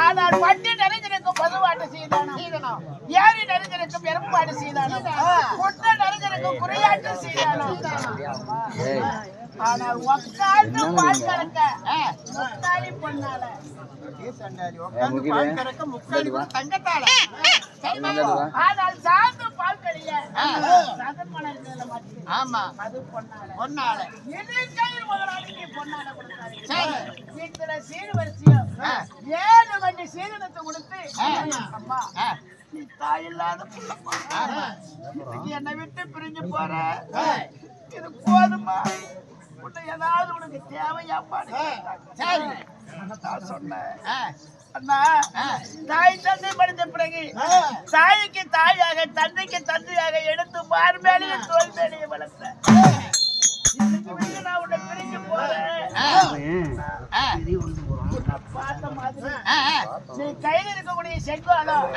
ஆனால் பட்டு நிறைந்திருக்கும் பசுவாட்டு சீதானம் ஏரி நிறைந்திருக்கும் எறும்பாடு சீதானம் குட்ட நிறைந்திருக்கும் குறியாட்டு சீதானம் ஆனால் உக்காந்து பால் கறக்க முக்காலி பொண்ணால. உட்கார்ந்து பால் கறக்க முக்காலி கூட தங்கத்தால ஆனால் சார்ந்து பால் கழிய சதமணல் மேல மாட்டி ஆமா. அது பொண்ணால பொண்ணால இடுக்கையில் முதலாளிக்கு பொண்ணால கொடுத்தாரு. இத்தனை சீர்வரிசையும் ஏழு வண்டி சீதனத்தை கொடுத்து அம்மா. நீ தாய் இல்லாத என்னை விட்டு பிரிஞ்சு போற இது போதுமா உன்னை ஏதாவது உனக்கு கேட்டாங்க. சரி. ஆ, அண்ணா தாய் தந்தை பிறகு தாய்க்கு தாயாக தந்தைக்கு தந்தையாக எடுத்து மார்மேலையும் தோல் மேலையும் மேல நான் உன்னை பிரிஞ்சு போறேன் பார்த்த மாதிரி. நீ கையில் இருக்கக்கூடிய செங்கோலம்